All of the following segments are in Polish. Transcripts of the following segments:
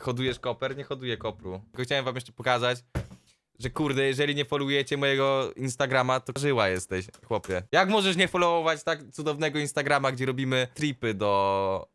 hodujesz koper? Nie hoduję kopru. Tylko chciałem wam jeszcze pokazać, że kurde, jeżeli nie followujecie mojego Instagrama, to żyła jesteś, chłopie. Jak możesz nie followować tak cudownego Instagrama, gdzie robimy tripy do...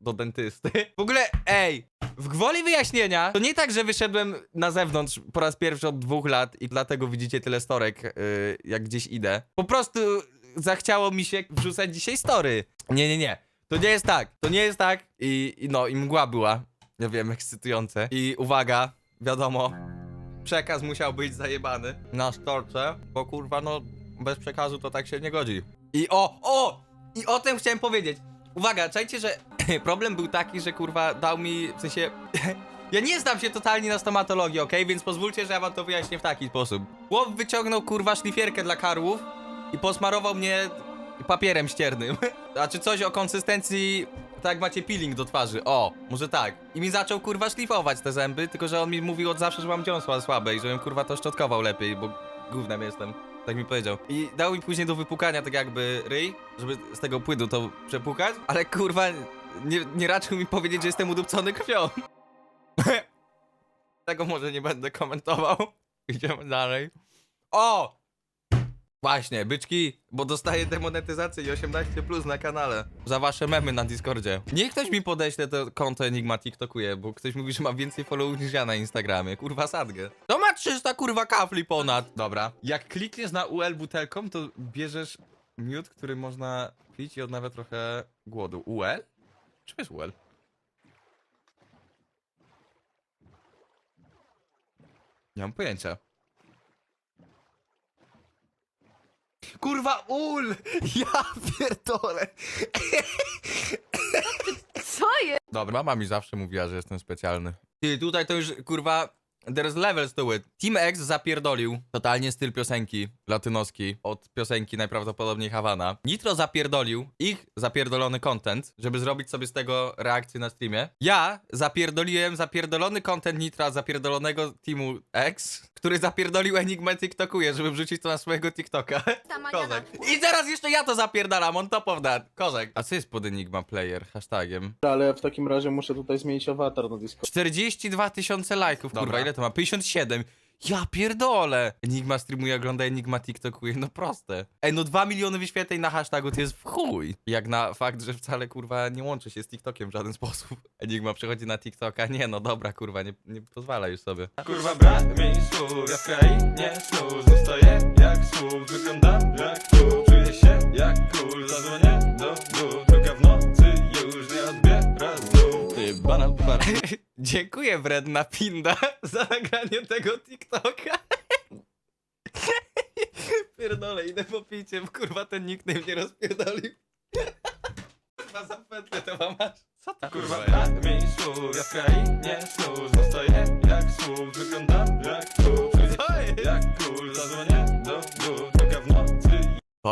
do dentysty? W ogóle, ej, w gwoli wyjaśnienia, to nie tak, że wyszedłem na zewnątrz po raz pierwszy od dwóch lat i dlatego widzicie tyle storek, yy, jak gdzieś idę. Po prostu zachciało mi się wrzucać dzisiaj story. Nie, nie, nie. To nie jest tak. To nie jest tak. I, i no, i mgła była. Ja wiem, ekscytujące. I uwaga, wiadomo, przekaz musiał być zajebany na storce, bo kurwa, no, bez przekazu to tak się nie godzi. I o, o! I o tym chciałem powiedzieć. Uwaga, czajcie, że problem był taki, że kurwa dał mi, w sensie... Ja nie znam się totalnie na stomatologii, okej? Więc pozwólcie, że ja wam to wyjaśnię w taki sposób. Chłop wyciągnął kurwa szlifierkę dla karłów i posmarował mnie papierem ściernym. Znaczy coś o konsystencji, tak jak macie peeling do twarzy. O, może tak. I mi zaczął kurwa szlifować te zęby, tylko że on mi mówił od zawsze, że mam dziąsła słabe i żebym kurwa to szczotkował lepiej, bo gównem jestem. Tak mi powiedział. I dał mi później do wypukania tak jakby ryj, żeby z tego płynu to przepukać, ale kurwa nie, nie raczył mi powiedzieć, że jestem udupcony krwią. Tego może nie będę komentował. Idziemy dalej. O! Właśnie, byczki, bo dostaję demonetyzację i 18 plus na kanale. Za wasze memy na Discordzie. Niech ktoś mi podeśle to konto Enigma TikTokuje, bo ktoś mówi, że ma więcej followów niż ja na Instagramie. Kurwa sadgę. To ma 300 kurwa kafli ponad. Dobra. Jak klikniesz na UL butelką, to bierzesz miód, który można pić i odnawia trochę głodu. UL? Czym jest UL? Nie mam pojęcia. Kurwa, ul! Ja pierdolę! Co jest? Dobra, mama mi zawsze mówiła, że jestem specjalny. Ty, tutaj to już, kurwa, there's levels to it. Team X zapierdolił totalnie styl piosenki latynoskiej od piosenki najprawdopodobniej Havana. Nitro zapierdolił ich zapierdolony content, żeby zrobić sobie z tego reakcję na streamie. Ja zapierdoliłem zapierdolony content Nitra zapierdolonego Teamu X, który zapierdolił Enigmę TikTokuje, żeby wrzucić to na swojego TikToka. Kozak. I teraz jeszcze ja to zapierdalam, on top of that. Kozak. A co jest pod Enigma Player? Hashtagiem. Ale w takim razie muszę tutaj zmienić awatar na Discord. 42 tysiące lajków, kurwa, ile to ma? 57. Ja pierdolę! Enigma streamuje, ogląda Enigma TikTokuje, no proste. Ej, no 2 miliony wyświetleń na hashtagu to jest w chuj. Jak na fakt, że wcale, kurwa, nie łączy się z TikTokiem w żaden sposób. Enigma przechodzi na TikToka, nie no, dobra, kurwa, nie, nie pozwala już sobie. Kurwa brak mi słów, ja w Dziękuję, Wredna Pinda, za nagranie tego TikToka. Pierdolę, idę po piciem, kurwa, ten nickname nie rozpierdolił. Kurwa, zapętlę to masz. Co to Kurwa brak mi słów, ja w krainie snów Zostaję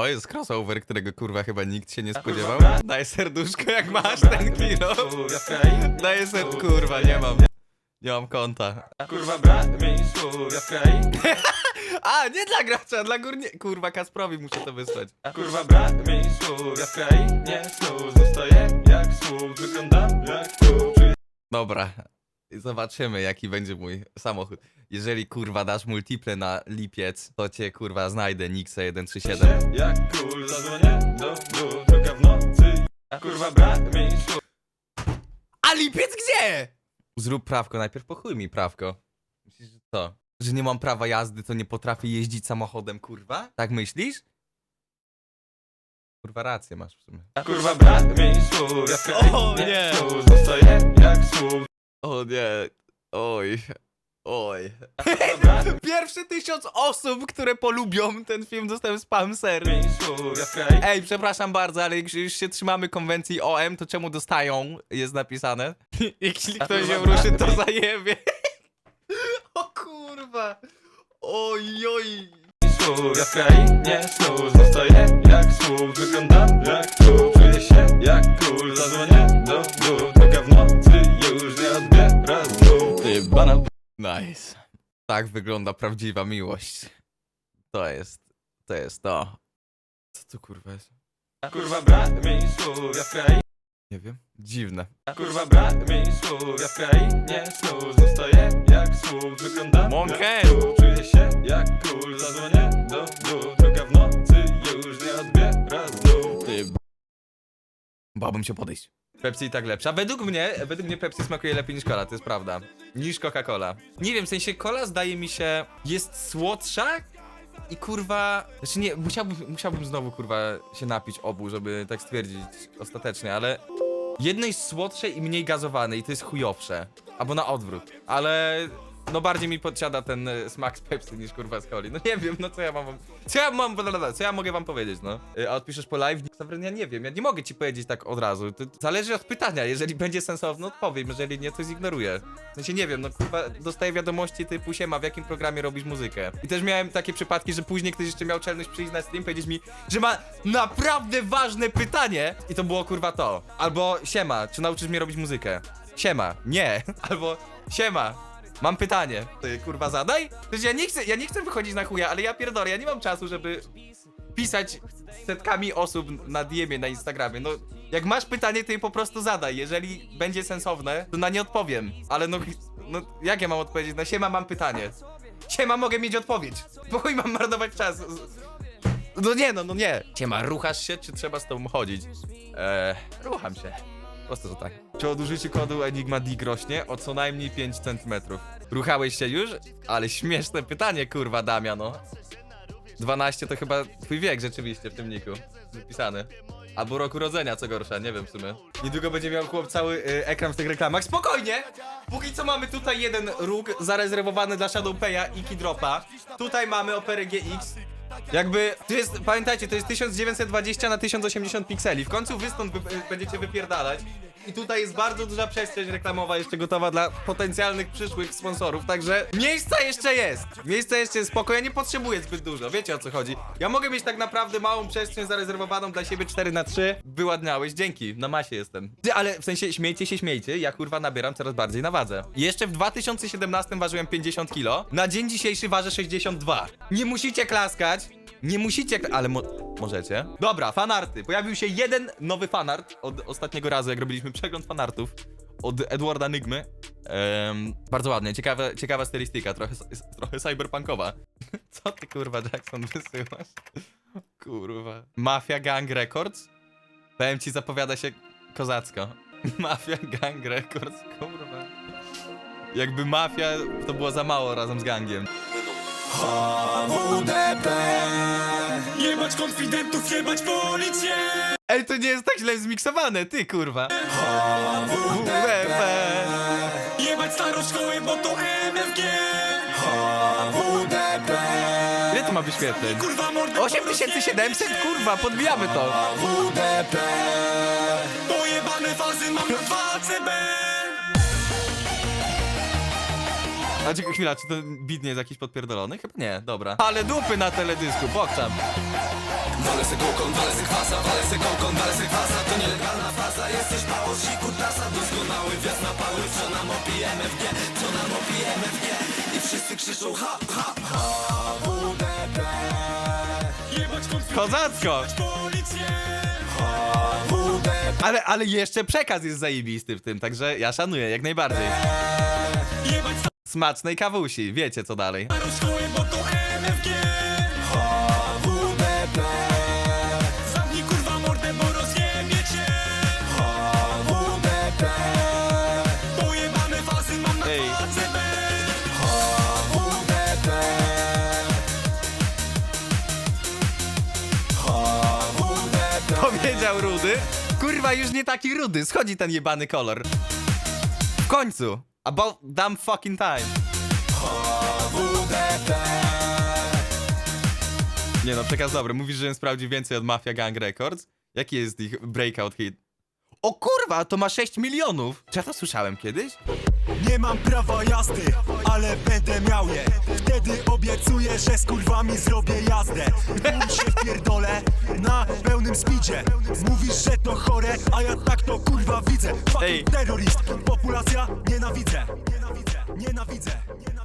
To jest crossover, którego kurwa chyba nikt się nie spodziewał. Daj serduszko jak masz ten kilo. słów, ja w krainie Daję ser... snów kurwa, nie mam. Nie mam konta. Kurwa brak mi słów, A, nie dla gracza, dla górnie... Kurwa, Kasprowi muszę to wysłać. Kurwa brak mi słów, snów Zostaję jak słów, wyglądam jak Dobra. Zobaczymy, jaki będzie mój samochód. Jeżeli kurwa dasz multiple na lipiec, to cię kurwa znajdę Nixa 137. się jak zadzwonię do Druga w nocy Kurwa brak mi A lipiec gdzie? Zrób prawko, najpierw pochuj mi prawko. Myślisz, że co? Że nie mam prawa jazdy, to nie potrafię jeździć samochodem, kurwa? Tak myślisz? Kurwa rację masz w sumie. Kurwa brak mi ja krainie O nie. snów Zostaję jak słów O nie, oj, oj. Pierwsze tysiąc osób, które polubią ten film, dostałem spam ser. Ej, przepraszam bardzo, ale jak już się trzymamy konwencji OM, to czemu dostają? Jest napisane. Jeśli ktoś się ruszy, to zajebie. O kurwa. Oj, oj. Słów, ja w krainie snów Zostaję jak słów, wyglądam jak tu Czuję się jak król, zadzwonię do dół Druga w nocy już nie odbiera znów Ty, bana... Nice. Tak wygląda prawdziwa miłość. To jest, to jest to. Co to kurwa jest? Kurwa brak mi słów, ja w krainie Nie wiem. Dziwne. Kurwa brak mi słów, ja w krainie snów Zostaję jak słuch, wyglądam Monkey. jak król Czuję się jak król, zadzwonię Bałbym się podejść. Pepsi i tak lepsza. Według mnie, według mnie Pepsi smakuje lepiej niż cola, to jest prawda. Niż Coca-Cola. Nie wiem, w sensie cola zdaje mi się jest słodsza i kurwa... Znaczy nie, musiałbym, musiałbym znowu kurwa się napić obu, żeby tak stwierdzić ostatecznie, ale... Jedno jest słodsze i mniej gazowane i to jest chujowsze. Albo na odwrót. Ale... No bardziej mi podsiada ten e, smak z Pepsi niż kurwa z coli. No nie wiem, no co ja mam. Co ja mam... Co ja mogę wam powiedzieć, no? Y, A odpiszesz po live? Zawrę, ja nie wiem, ja nie mogę ci powiedzieć tak od razu. To zależy od pytania. Jeżeli będzie sensowne, odpowiem. Jeżeli nie, to zignoruję. W sensie nie wiem, no kurwa, dostaję wiadomości typu siema, w jakim programie robisz muzykę. I też miałem takie przypadki, że później ktoś jeszcze miał czelność przyjść na stream, powiedzieć mi, że ma naprawdę ważne pytanie i to było kurwa to. Albo siema, czy nauczysz mnie robić muzykę? Siema, nie. Albo siema, Mam pytanie. Ty kurwa zadaj? Przecież ja nie chcę, ja nie chcę wychodzić na chuja, ale ja pierdolę, ja nie mam czasu, żeby pisać z setkami osób na DM na Instagramie. No, jak masz pytanie, to je po prostu zadaj. Jeżeli będzie sensowne, to na nie odpowiem. Ale no, no jak ja mam odpowiedzieć? Na siema mam pytanie. Siema mogę mieć odpowiedź. Bo chuj mam marnować czas. No nie, no, no nie. Siema, ruchasz się, czy trzeba z tobą chodzić? Eee, rucham się. Prosto, że tak. Czy od kodu Enigma Dig rośnie o co najmniej 5 cm? Ruchałeś się już? Ale śmieszne pytanie, kurwa, Damiano. 12 to chyba twój wiek rzeczywiście w tym niku. Wypisany. Albo rok urodzenia, co gorsza, nie wiem w sumie. Niedługo będzie miał chłop cały y, ekran w tych reklamach. Spokojnie! Póki co mamy tutaj jeden róg zarezerwowany dla Shadowpeya i Kidropa. Tutaj mamy Operę GX. Jakby, to jest, pamiętajcie, to jest 1920 na 1080 pikseli. W końcu wy stąd będziecie wypierdalać. I tutaj jest bardzo duża przestrzeń reklamowa jeszcze gotowa dla potencjalnych przyszłych sponsorów, także miejsca jeszcze jest. Miejsca jeszcze jest spoko, ja nie potrzebuję zbyt dużo, wiecie o co chodzi. Ja mogę mieć tak naprawdę małą przestrzeń zarezerwowaną dla siebie 4 na 3 Wyładniałeś, dzięki, na masie jestem. Ale w sensie śmiejcie się, śmiejcie, ja kurwa nabieram coraz bardziej na wadze. Jeszcze w 2017 ważyłem 50 kilo, na dzień dzisiejszy ważę 62. Nie musicie klaskać, nie musicie, ale mo możecie. Dobra, fanarty. Pojawił się jeden nowy fanart od ostatniego razu, jak robiliśmy przegląd fanartów od Edwarda Nygmy. Em, bardzo ładnie, ciekawe, ciekawa stylistyka, trochę, trochę cyberpunkowa. Co ty kurwa Jackson wysyłasz? Kurwa. Mafia Gang Records? Powiem ci, zapowiada się kozacko. Mafia Gang Records, kurwa. Jakby mafia to było za mało razem z gangiem. Jebać konfidentów, jebać policję Ej, to nie jest tak źle zmiksowane, ty kurwa. WWP. Jebać starą szkołę, bo to MFG Ile to ma wyświetleń? Kurwa mordę 8700? Kurwa, podbijamy to. Pojebane fazy mam na 2 CB A czekaj, chwila, czy ten beat nie jest jakiś podpierdolony? Chyba nie, dobra. Ale dupy na teledysku, pokczam. Walę se kokon, walę se kwasa, walę se kokon, walę se kwasa To nielegalna faza, jesteś mało z siku trasa Doskonały wjazd na pały, co nam opi MFG Co nam opi MFG I wszyscy krzyczą ha, ha, ha WDP Jebać Kozacko! policję Ale, ale jeszcze przekaz jest zajebisty w tym, także ja szanuję, jak najbardziej. Jebać Smacznej kawusi, wiecie co dalej. starą szkołę, bo to MFG WDP Zamknij kurwa mordę, bo rozjebie cię WDP Pojebane fazy mam na Ej. 2 CB WDP WDP Powiedział Rudy. Kurwa, już nie taki rudy, schodzi ten jebany kolor. W końcu. About damn fucking time. Nie no, przekaz dobry. Mówisz, że sprawdzi więcej od Mafia Gang Records? Jaki jest ich breakout hit? O kurwa, to ma 6 milionów! Czy ja to słyszałem kiedyś? Nie mam prawa jazdy, ale będę miał je Wtedy obiecuję, że z kurwami zrobię jazdę Pół się wpierdolę na pełnym speedzie Mówisz, że to chore, a ja tak to kurwa widzę. Fucking Ej. terrorist, populacja nienawidzę. Nienawidzę, nienawidzę, nienawidzę.